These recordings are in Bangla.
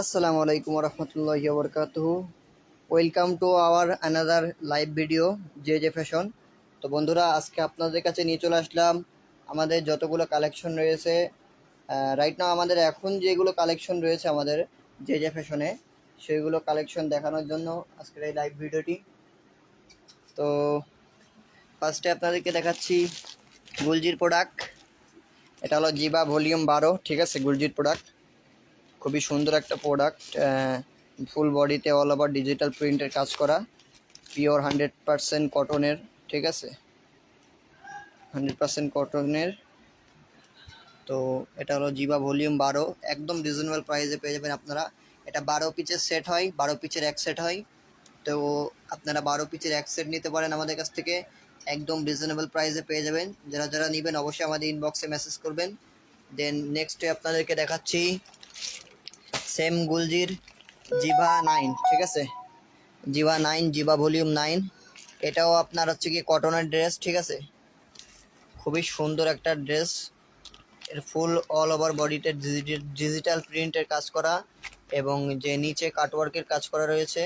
আসসালামু আলাইকুম রহমতুল্লাহ বরকাতুহ welcome to our another live video J J fashion তো বন্ধুরা, আজকে আপনাদের কাছে নিয়ে চলে আসলাম আমাদের যতগুলো কালেকশন রয়েছে। রাইট নাও আমাদের এখন যেগুলো কালেকশন রয়েছে আমাদের জে জে ফ্যাশনে সেইগুলো কালেকশন দেখানোর জন্য আজকের এই লাইভ ভিডিওটি তো ফার্স্টে আপনাদেরকে দেখাচ্ছি গুলজির প্রোডাক্ট এটা হলো জিবা ভলিউম বারো, ঠিক আছে? গুলজির প্রোডাক্ট খুবই সুন্দর একটা প্রোডাক্ট ফুল বডিতে অল ওভার ডিজিটাল প্রিন্টের কাজ করা পিওর হান্ড্রেড পারসেন্ট কটনের ঠিক আছে? হান্ড্রেড পারসেন্ট কটনের তো এটা হলো জিবা ভলিউম বারো, একদম রিজনেবল প্রাইসে পেয়ে যাবেন আপনারা। এটা বারো পিচের সেট হয়, বারো পিচের এক সেট হয়। তো আপনারা বারো পিচের এক সেট নিতে পারেন আমাদের কাছ থেকে। একদম রিজনেবল প্রাইসে পেয়ে যাবেন। যারা যারা নেবেন অবশ্যই আমাদের ইনবক্সে মেসেজ করবেন। দেন নেক্সটে আপনাদেরকে দেখাচ্ছি। সেম গুলজির জিভা নাইন, ঠিক আছে? জিভা নাইন, জিভা ভলিউম নাইন। এটাও আপনার হচ্ছে কি কটনের ড্রেস, ঠিক আছে? খুবই সুন্দর একটা ড্রেস। এর ফুল অল ওভার বডিতে ডিজিটাল প্রিন্টের কাজ করা এবং যে নিচে কাটওয়ার্কের কাজ করা রয়েছে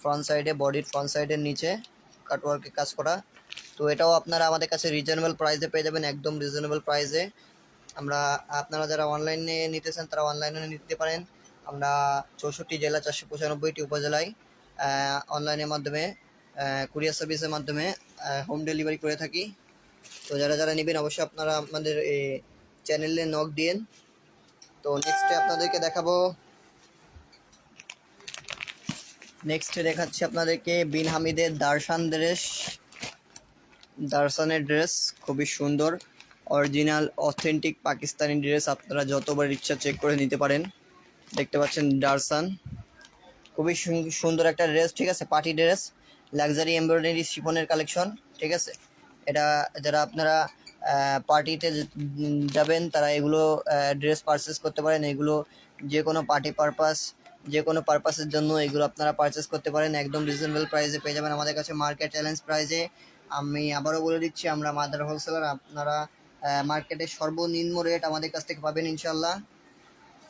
ফ্রন্ট সাইডে বডির ফ্রন্ট সাইডের নিচে কাটওয়ার্কের কাজ করা। তো এটাও আপনারা আমাদের কাছে রিজনেবল প্রাইসে পেয়ে যাবেন, একদম রিজনেবল প্রাইসে আমরা, আপনারা যারা অনলাইনে নিতে চান তারা অনলাইনে নিতে পারেন। আমরা চৌষট্টি জেলা, চারশো পঁচানব্বইটি উপজেলায় অনলাইনের মাধ্যমে কুরিয়ার সার্ভিসের মাধ্যমে হোম ডেলিভারি করে থাকি। তো যারা যারা নেবেন, অবশ্যই আপনারা আমাদের এই চ্যানেলে নক দিন তো নেক্সটে আপনাদেরকে দেখাবো। নেক্সটে দেখাচ্ছি আপনাদেরকে বিন হামিদের দারসান ড্রেস দারসানের ড্রেস খুবই সুন্দর। অরিজিনাল, অথেন্টিক পাকিস্তানি ড্রেস আপনারা যতবার ইচ্ছা চেক করে নিতে পারেন। দেখতে পাচ্ছেন ডারসান খুবই সুন্দর একটা ড্রেস ঠিক আছে? পার্টি ড্রেস লাক্সারি এমব্রয়ডারি শিফনের কালেকশন ঠিক আছে? এটা যারা আপনারা পার্টিতে যাবেন, তারা এগুলো ড্রেস পারচেস করতে পারেন। এগুলো যে কোনো পার্টি পারপাস যে কোনো পারপাসের জন্য এগুলো আপনারা পারচেস করতে পারেন। একদম রিজনেবল প্রাইসে পেয়ে যাবেন আমাদের কাছে মার্কেট চ্যালেঞ্জ প্রাইসে আমি আবারও বলে দিচ্ছি, আমরা মাদার হোলসেলার, আপনারা মার্কেটে সর্বনিম্ন রেট আমাদের কাছ থেকে পাবেন ইনশাল্লাহ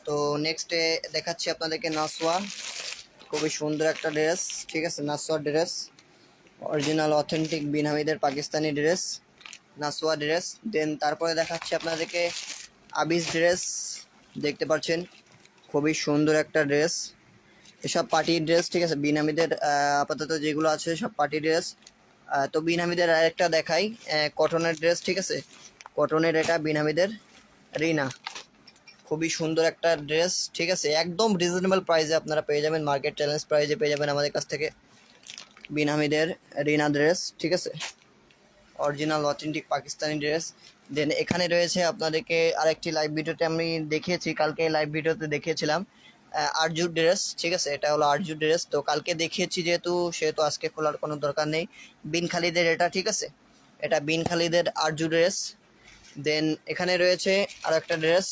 তো নেক্সটে দেখাচ্ছি আপনাদেরকে নাসোয়া খুবই সুন্দর একটা ড্রেস ঠিক আছে? নাসোয়া ড্রেস অরিজিনাল অথেন্টিক বিনামিদের পাকিস্তানি ড্রেস নাসোয়া ড্রেস দেন তারপরে দেখাচ্ছি আপনাদেরকে আবিস ড্রেস দেখতে পাচ্ছেন? খুবই সুন্দর একটা ড্রেস এসব পার্টি ড্রেস ঠিক আছে? বিনামিদের আপাতত যেগুলো আছে, সব পার্টি ড্রেস তো বিনামিদের আরেকটা দেখাই। কটনের ড্রেস ঠিক আছে? কটনের এটা বিনামিদের রিনা। খুবই সুন্দর একটা ড্রেস ঠিক আছে? একদম রিজনেবল প্রাইসে আপনারা পেয়ে যাবেন মার্কেট চ্যালেঞ্জ প্রাইসে পেয়ে যাবেন আমাদের কাছ থেকে বিনামিদের রিনা ড্রেস ঠিক আছে? Original authentic Pakistani dress then এখানে রয়েছে আপনাদেরকে আরেকটি লাইভ ভিডিওতে আমি দেখিয়েছি, কালকে লাইভ ভিডিওতে দেখিয়েছিলাম আরজু ড্রেস ঠিক আছে? এটা হলো আরজু ড্রেস তো কালকে দেখিয়েছি যেহেতু, সেহেতু আজকে খোলার কোনো দরকার নেই। বিন খালিদের এটা, ঠিক আছে? এটা বিন খালিদের আরজু ড্রেস দেন এখানে রয়েছে আর একটা ড্রেস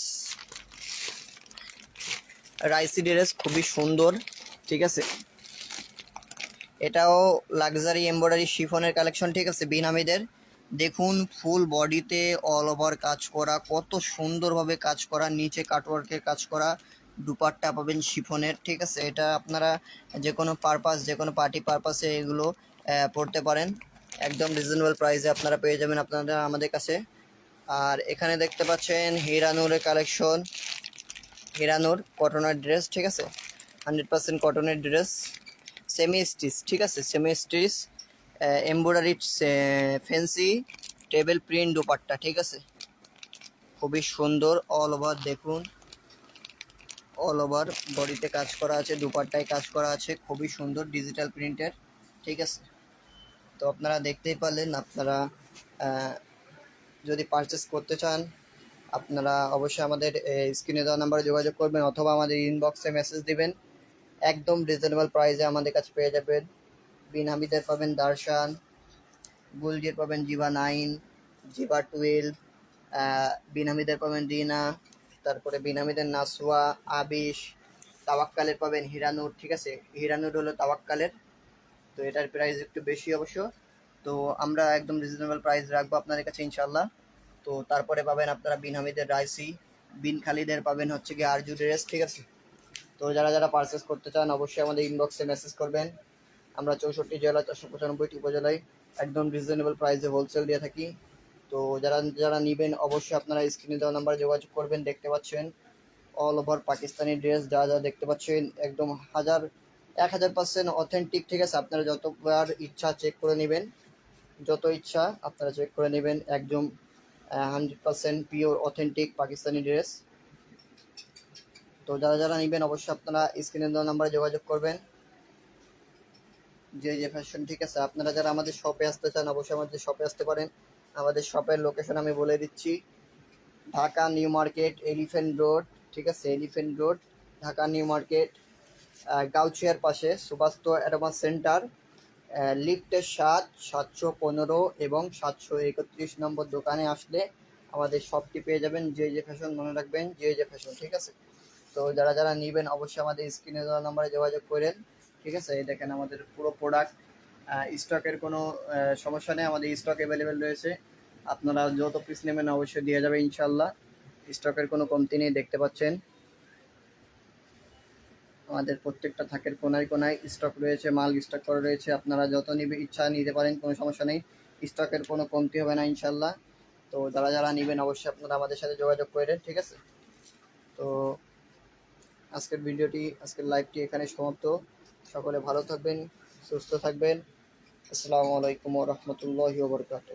রাইসি ড্রেস খুবই সুন্দর, ঠিক আছে? এটাও লাক্সারি এমব্রয়ডারি শিফনের কালেকশন ঠিক আছে, বিনামিদের। দেখুন ফুল বডিতে অল ওভার কাজ করা, কত সুন্দরভাবে কাজ করা, নিচে কাটওয়ার্কের কাজ করা, দুপাট্টা পাবেন শিফনের ঠিক আছে? এটা আপনারা যে কোনো পারপাস যে কোনো পার্টি পারপাসে এগুলো পড়তে পারেন। একদম রিজনেবল প্রাইসে আপনারা পেয়ে যাবেন আপনারা, আমাদের কাছে। আর এখানে দেখতে পাচ্ছেন হিরানুরের কালেকশন হিরানুর কটনের ড্রেস ঠিক আছে? হান্ড্রেড পার্সেন্ট কটনের ড্রেস সেমি স্টিচ ঠিক আছে? Semi stitch embroidery fancy table print dupatta, ঠিক আছে? খুবই সুন্দর অল ওভার দেখুন। অল ওভার বডিতে কাজ করা আছে, দুপাট্টায় কাজ করা আছে, খুবই সুন্দর ডিজিটাল প্রিন্টের ঠিক আছে? তো আপনারা দেখতেই পারলেন, আপনারা যদি পারচেস করতে চান, আপনারা অবশ্যই আমাদের স্ক্রিনে দেওয়া নাম্বারে যোগাযোগ করবেন অথবা আমাদের ইনবক্সে মেসেজ দিবেন। একদম রিজনেবল প্রাইসে আমাদের কাছে পেয়ে যাবেন। বিন হামিদের পাবেন দারশান, গুলজির পাবেন জিবা নাইন জিবা টুয়েলভ বিন হামিদের পাবেন রিনা, তারপরে বিন হামিদের নাসওয়া, আবিশ, তাওয়াক্কালের পাবেন হিরানুর, ঠিক আছে? হিরানুর হলো তাওয়াক্কালের, তো এটার প্রাইস একটু বেশি অবশ্য। তো আমরা একদম রিজনেবল প্রাইস রাখব আপনাদের কাছে ইনশাল্লাহ তো তারপরে পাবেন আপনারা বিন হামিদের রাইসি বিন খালিদের পাবেন হচ্ছে কি আরজু ড্রেস ঠিক আছে? তো যারা যারা পারচেস করতে চান অবশ্যই আমাদের ইনবক্সে মেসেজ করবেন। আমরা চৌষট্টি জেলা চারশো পঁচানব্বইটি উপজেলায় একদম রিজনেবল প্রাইসে হোলসেল দিয়ে থাকি। তো যারা যারা নেবেন অবশ্যই আপনারা স্ক্রিনে দেওয়া নাম্বারে যোগাযোগ করবেন, দেখতে পাচ্ছেন। অল ওভার পাকিস্তানি ড্রেস যা যা দেখতে পাচ্ছেন, একদম হাজার, এক হাজার পার্সেন্ট অথেন্টিক ঠিক আছে? আপনারা যতবার ইচ্ছা চেক করে নেবেন। যত ইচ্ছা আপনারা চেক করে নেবেন একদম hundred percent pure authentic Pakistani dress তো যারা যারা নেবেন অবশ্যই আপনারা স্ক্রিনে দেওয়া নাম্বারে যোগাযোগ করবেন। যে যে ফ্যাশন ঠিক আছে, আপনারা যারা আমাদের শপে আসতে চান অবশ্যই আমাদের শপে আসতে পারেন। আমাদের শপের লোকেশন আমি বলে দিচ্ছি, Dhaka new market elephant road ঠিক আছে? Elephant road Dhaka new market গাউচিয়ার পাশে সুবাস্ত অ্যাডভান্স সেন্টার লিফটের সাত, সাতশো পনেরো এবং সাতশো একত্রিশ নম্বর দোকানে আসলে আমাদের শপটি পেয়ে যাবেন যে যে ফ্যাশন মনে রাখবেন, যে যে ফ্যাশন ঠিক আছে? তো যারা যারা নেবেন অবশ্যই আমাদের স্ক্রিনে দেওয়া নাম্বারে যোগাযোগ করেন, ঠিক আছে? এই দেখেন আমাদের পুরো প্রোডাক্ট স্টকের কোনো সমস্যা নেই, আমাদের স্টক অ্যাভেলেবেল রয়েছে। আপনারা যত পিস নেবেন অবশ্যই দিয়ে যাবে ইনশাল্লাহ স্টকের কোনো কমতি নেই, দেখতে পাচ্ছেন। আমাদের প্রত্যেকটা থাকের কোনায় কোনায় স্টক রয়েছে, মাল স্টক করা রয়েছে। আপনারা যত নিবে ইচ্ছা নিতে পারেন, কোনো সমস্যা নেই। স্টকের কোনো কমতি হবে না ইনশাল্লাহ তো যারা যারা নেবেন, অবশ্যই আপনারা আমাদের সাথে যোগাযোগ করেন ঠিক আছে? তো আজকের ভিডিওটি, আজকের লাইভটি এখানে সমাপ্ত। সকলে ভালো থাকবেন, সুস্থ থাকবেন। আসসালামু আলাইকুম রহমতুল্লাহ বরকাত